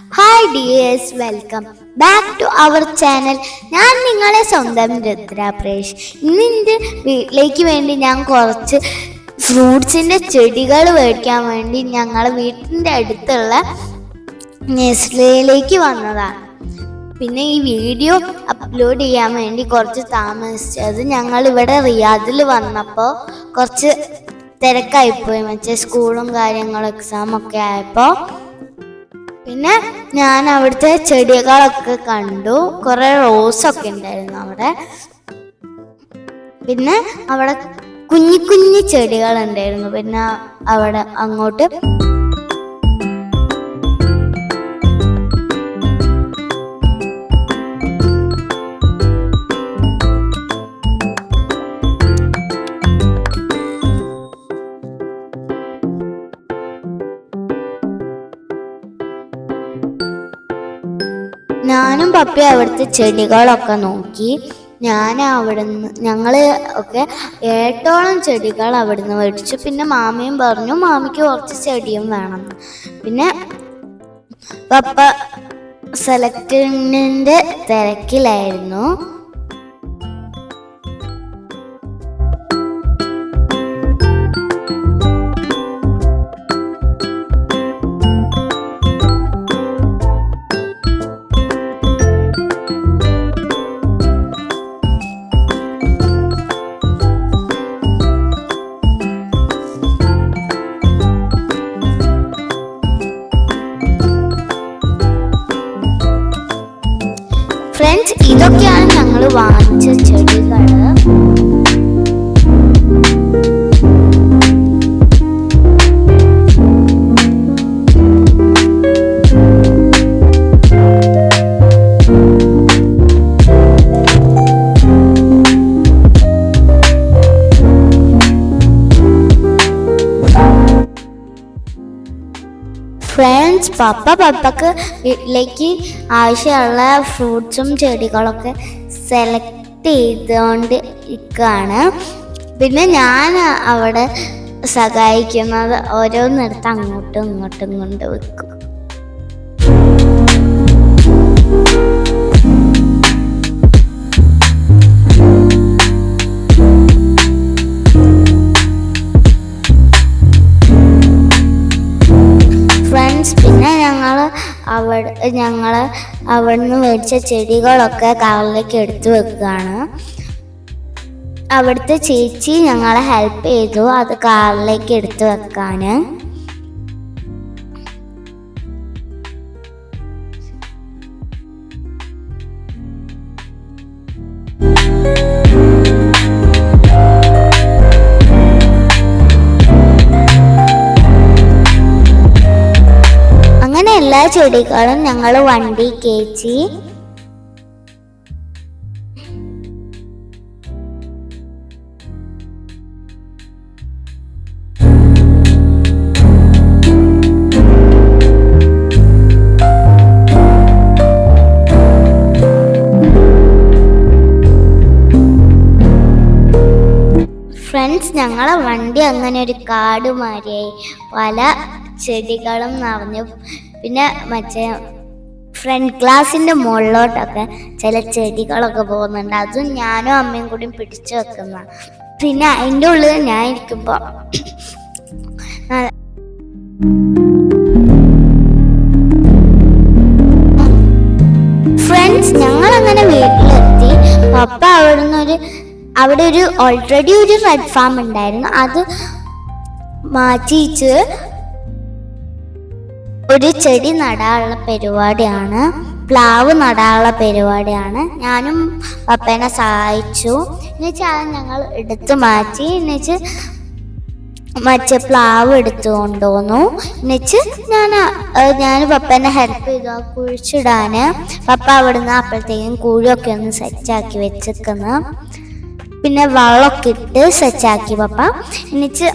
Hi dears welcome back to our channel ഞാൻ നിങ്ങളെ സ്വന്തം രുദ്രാപ്രേഷ്. പ്രേഷ് ഇന്ന് എന്റെ വീട്ടിലേക്ക് വേണ്ടി ഞാൻ കുറച്ച് ഫ്രൂട്ട്സിന്റെ ചെടികൾ മേടിക്കാൻ വേണ്ടി ഞങ്ങൾ വീട്ടിന്റെ അടുത്തുള്ള നെസ്ലയിലേക്ക് വന്നതാണ്. പിന്നെ ഈ വീഡിയോ അപ്ലോഡ് ചെയ്യാൻ വേണ്ടി കുറച്ച് താമസിച്ചത് ഞങ്ങൾ ഇവിടെ റിയാദിൽ വന്നപ്പോൾ കുറച്ച് തിരക്കായിപ്പോയി. മറ്റേ സ്കൂളും കാര്യങ്ങളും എക്സാമൊക്കെ ആയപ്പോൾ പിന്നെ ഞാൻ അവിടുത്തെ ചെടികളൊക്കെ കണ്ടു. കുറെ റോസ് ഒക്കെ ഉണ്ടായിരുന്നു അവിടെ. പിന്നെ അവിടെ കുഞ്ഞി കുഞ്ഞി ചെടികൾ ഉണ്ടായിരുന്നു. പിന്നെ അവിടെ അങ്ങോട്ട് ഞാനും പപ്പയും അവിടുത്തെ ചെടികളൊക്കെ നോക്കി. ഞാൻ അവിടുന്ന് ഞങ്ങൾ ഒക്കെ ഏട്ടോളം ചെടികൾ അവിടുന്ന് മേടിച്ചു. പിന്നെ മാമയും പറഞ്ഞു മാമിക്ക് കുറച്ച് ചെടിയും വേണം. പിന്നെ പപ്പ സെലക്ടിന്റെ തിരക്കിലായിരുന്നു. പപ്പ പപ്പക്ക് വീട്ടിലേക്ക് ആവശ്യമുള്ള ഫ്രൂട്ട്സും ചെടികളൊക്കെ സെലക്ട് ചെയ്തുകൊണ്ട് ഇരിക്കുകയാണ് പിന്നെ ഞാൻ അവിടെ സഹായിക്കുന്നത് ഓരോന്നിടത്ത് അങ്ങോട്ടും ഇങ്ങോട്ടും കൊണ്ട് വെക്കും. ഫ്രണ്ട്സ് പിന്നെ ഞങ്ങൾ അവിടെ ഞങ്ങൾ അവിടുന്ന് മേടിച്ച ചെടികളൊക്കെ കവറിലേക്ക് എടുത്തു വെക്കുകയാണ്. അവിടുത്തെ ചേച്ചി ഞങ്ങളെ ഹെൽപ്പ് ചെയ്തു. അത് കാറിലേക്ക് എടുത്തു വെക്കാൻ എല്ലാ ചെടികളും ഞങ്ങൾ വണ്ടി കയറ്റി ഫ്രണ്ട്സ് ഞങ്ങളെ വണ്ടി അങ്ങനെ ഒരു കാട് മാറിയായി. പല ചെടികളും നിറഞ്ഞു. പിന്നെ മറ്റേ ഫ്രണ്ട് ഗ്ലാസിന്റെ മുകളിലോട്ടൊക്കെ ചില ചെടികളൊക്കെ പോകുന്നുണ്ട്. അതും ഞാനും അമ്മയും കൂടി പിടിച്ചു വെക്കുന്ന. പിന്നെ അതിന്റെ ഉള്ളിൽ ഞാൻ ഇരിക്കുമ്പോൾ ഫ്രണ്ട്സ് ഞങ്ങൾ അങ്ങനെ വീട്ടിലെത്തി. പപ്പ അവിടുന്ന് ഒരു അവിടെ ഒരു ഓൾറെഡി ഒരു റെഡ് ഫാം ഉണ്ടായിരുന്നു. അത് മാറ്റിച്ച് ഒരു ചെടി നടാനുള്ള പരിപാടിയാണ്. പ്ലാവ് നടാനുള്ള പരിപാടിയാണ്. ഞാനും പപ്പേനെ സഹായിച്ചു. എന്നുവെച്ചാൽ അത് ഞങ്ങൾ എടുത്തു മാറ്റി. എന്നുവെച്ച് മറ്റേ പ്ലാവ് എടുത്തു കൊണ്ടുവന്നു. എന്നുവെച്ച് ഞാൻ ഞാൻ പപ്പേനെ ഹെൽപ്പ് ചെയ്തു ആ കുഴിച്ചിടാൻ പപ്പ അവിടുന്ന് അപ്പോഴത്തേക്കും കുഴിയൊക്കെ ഒന്ന് സെറ്റാക്കി വെച്ചേക്കുന്നു. പിന്നെ വെള്ളമൊക്കെ ഇട്ട് സെറ്റാക്കി പപ്പ. എന്നുവെച്ച്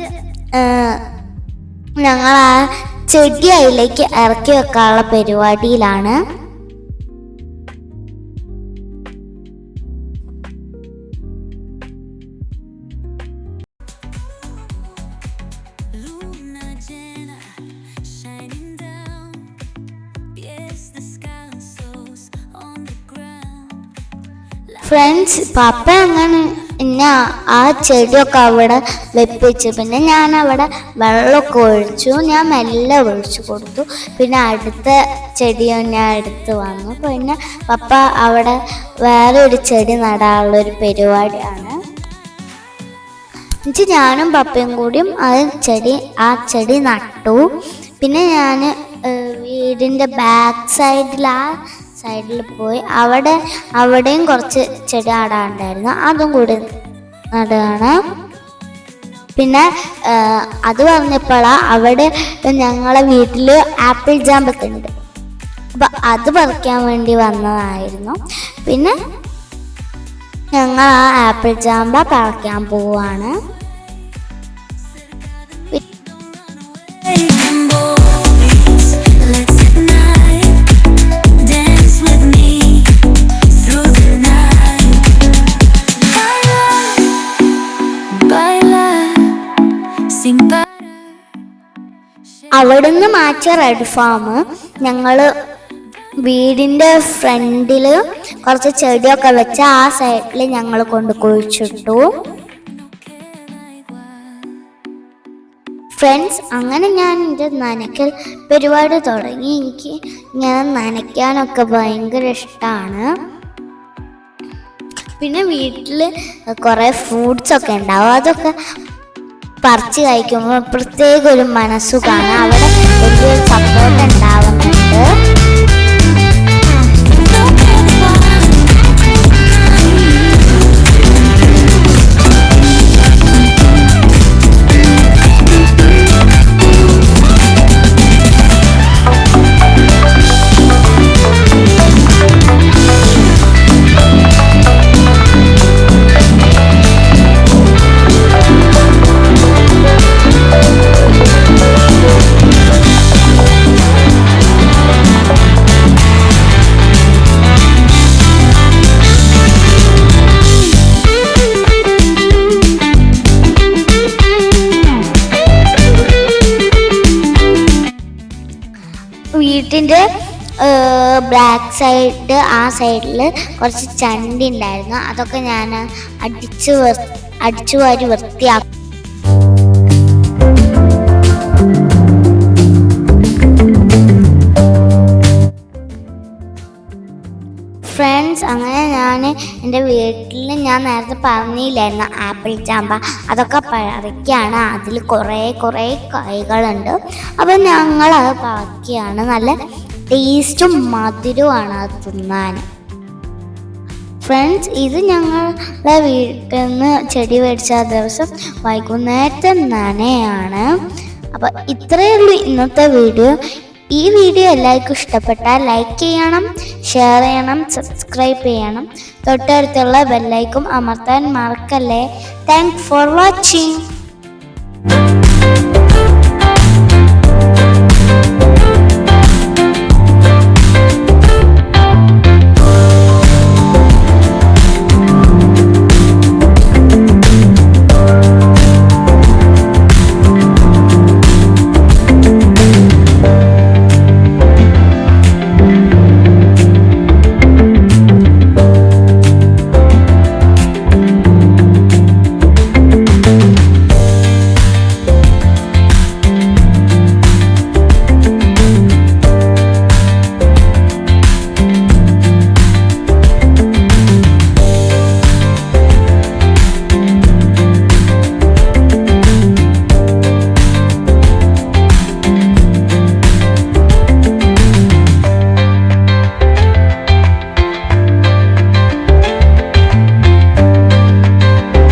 ഞങ്ങൾ ആ ചെടി അതിലേക്ക് ഇറക്കി വെക്കാനുള്ള പരിപാടിയിലാണ്. ഫ്രണ്ട്സ് പപ്പ അങ്ങനെ പിന്നെ ആ ചെടിയൊക്കെ അവിടെ വെപ്പിച്ചു. പിന്നെ ഞാൻ അവിടെ വെള്ളമൊക്കെ ഒഴിച്ചു. ഞാൻ മെല്ലെ ഒഴിച്ചു കൊടുത്തു. പിന്നെ അടുത്ത ചെടി ഞാൻ എടുത്ത് വന്നു. പിന്നെ പപ്പ അവിടെ വേറെ ഒരു ചെടി നടാനുള്ള ഒരു പരിപാടിയാണ്. എന്നിട്ട് ഞാനും പപ്പയും കൂടിയും ആ ചെടി ആ ചെടി നട്ടു. പിന്നെ ഞാൻ വീടിന്റെ ബാക്ക് സൈഡിൽ ആ സൈഡിൽ പോയി. അവിടെ അവിടെയും കുറച്ച് ചെടി നടാനുണ്ടായിരുന്നു. അതും കൂടി നടുകയാണ്. പിന്നെ അത് പറഞ്ഞപ്പോഴാ അവിടെ ഞങ്ങളെ വീട്ടിൽ ആപ്പിൾ ജാമ്പൊക്കെ ഉണ്ട്. അപ്പം അത് പറിക്കാൻ വേണ്ടി വന്നതായിരുന്നു. പിന്നെ ഞങ്ങൾ ആ ആപ്പിൾ ജാമ്പ പറിക്കാൻ പോവാണ്. അവിടുന്ന് മാറ്റിയ റെഡ് ഫാം ഞങ്ങൾ വീടിന്റെ ഫ്രണ്ടിൽ കുറച്ച് ചെടിയൊക്കെ വെച്ച് ആ സൈഡിൽ ഞങ്ങൾ കൊണ്ട് കുഴിച്ചിട്ടു. ഫ്രണ്ട്സ് അങ്ങനെ ഞാൻ എന്റെ നനയ്ക്കൽ പരിപാടി തുടങ്ങി. എനിക്ക് ഞാൻ നനയ്ക്കാനൊക്കെ ഭയങ്കര ഇഷ്ടമാണ് പിന്നെ വീട്ടിൽ കുറേ ഫ്രൂട്ട്സ് ഒക്കെ ഉണ്ടാവും. അതൊക്കെ പറിച്ച് കഴിക്കുമ്പോൾ പ്രത്യേക ഒരു മനസ്സുഖാണ്. അവിടെ വലിയൊരു ബ്ലാക്ക് സൈഡ് ആ സൈഡിൽ കുറച്ച് ചണ്ടി ഉണ്ടായിരുന്നു അതൊക്കെ ഞാൻ അടിച്ച് അടിച്ചു വാരി വൃത്തിയാക്കി ഫ്രണ്ട്സ് അങ്ങനെ ഞാൻ എന്റെ വീട്ടിൽ ഞാൻ നേരത്തെ പറഞ്ഞില്ലായിരുന്നു ആപ്പിൾ ചാമ്പ. അതൊക്കെ പറിക്കുകയാണ് അതിൽ കുറേ കുറേ കായ്കളുണ്ട് അപ്പം ഞങ്ങളത് പറിക്കുകയാണ് നല്ല ടേസ്റ്റും മധുരമാണ് അത് തിന്നാൻ. ഫ്രണ്ട്സ് ഇത് ഞങ്ങളുടെ വീട്ടിൽ നിന്ന് ചെടി മേടിച്ച ദിവസം വൈകുന്നേരത്തെ നനയാണ്. അപ്പം ഇത്രയേ ഉള്ളൂ ഇന്നത്തെ വീഡിയോ. ഈ വീഡിയോ എല്ലാവർക്കും ഇഷ്ടപ്പെട്ടാൽ ലൈക്ക് ചെയ്യണം ഷെയർ ചെയ്യണം സബ്സ്ക്രൈബ് ചെയ്യണം. തൊട്ടടുത്തുള്ള ബെല്ലൈക്കും അമർത്താൻ മറക്കല്ലേ. Thank for watching